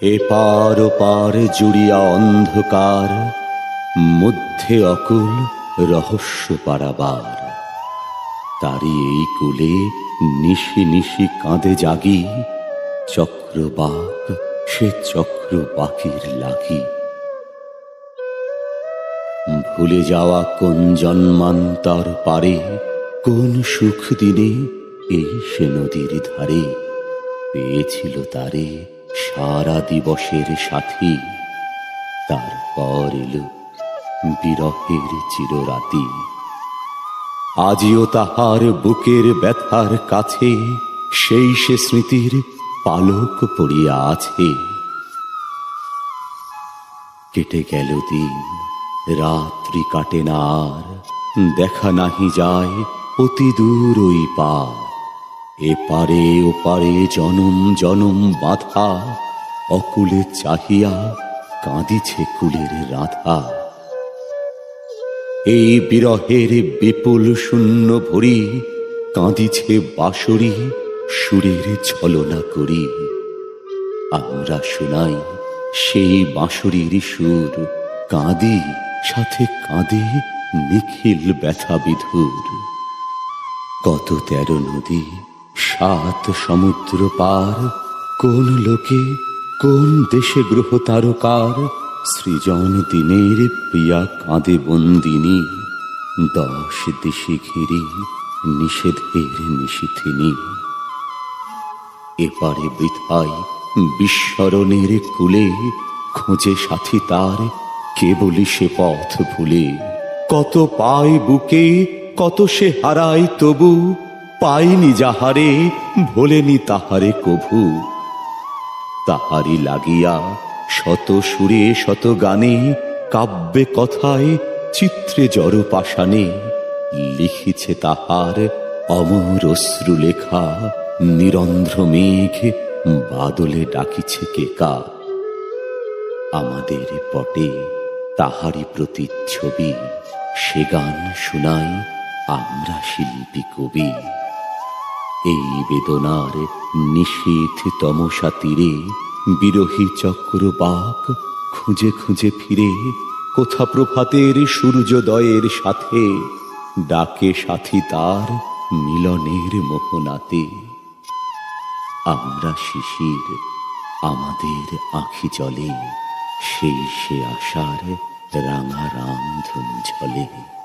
এপার ওপার জুড়িয়া অন্ধকার, মধ্যে অকুল রহস্য পারাবার। তারি এই কুলে নিশি নিশি কাঁদে জাগি, চক্রবাক সে চক্র বাকির লাগি। ভুলে যাওয়া কোন জন্মান্তর পারে, কোন সুখ দিনে এই সে নদীর ধারে, পেয়েছিল তারে সারা দিবসের সাথী। তারপর এলো বিরহের চিররাতি। আজিও তাহার বুকের ব্যথার কাছে সেই সে স্মৃতির পালক পড়িয়া আছে। কেটে গেল দিন, রাত্রি কাটে না আর, দেখা নাহি যায় অতি দূর ওই পার। এপারে ওপারে জনম জনম বাধা। অকুলে চাহিয়া কাঁদিছে কুলের রাধা। এই বিরহের বিপুল শূন্য ভরি কাঁদিছে বাঁশরি সুরের ছলনা করি। আমরা শোনাই সেই বাঁশরির সুর। কাঁদি, সাথে কাঁদে নিখিল ব্যথা বিধুর। কত তেরো নদী সাত সমুদ্র পার, কোন লোকে, কোন দেশে গ্রহ তারকার, সৃজন দিনের প্রিয়া কাঁদে বন্দিনী, দশ দিশে ঘিরে নিষেধের নিশিথিনী এপারে বৃথায় বিস্মরণের কুলে, খোঁজে সাথী তার, কেবলই সে পথ ভুলে। কত পায় বুকে, কত সে হারায় তবু পায়নি যাহারে, ভোলেনি তাহারে কভু। তাহারি লাগিয়া শত সুরে, শত গানে, কাব্যে কথায়, চিত্রে জড় পাষাণে লিখিছে তাহার অমর অশ্রু লেখা নিরন্ধ্র মেঘ বাদলে ডাকিছে কেকা। আমাদের পটে তাহারি প্রতিচ্ছবি, সে গান শুনাই আমরা শিল্পী কবি। এই বেদনার নিশীথ তমসা তীরে বিরহী চক্র বাক খুঁজে খুঁজে ফিরে কোথা প্রভাতের সূর্যোদয়ের সাথে? ডাকে সাথী তার মিলনের মোহনাতে। আমরা শিশির, আমাদের আঁখি জলে, সেই সে আশার রাঙা রামধন ঝলে।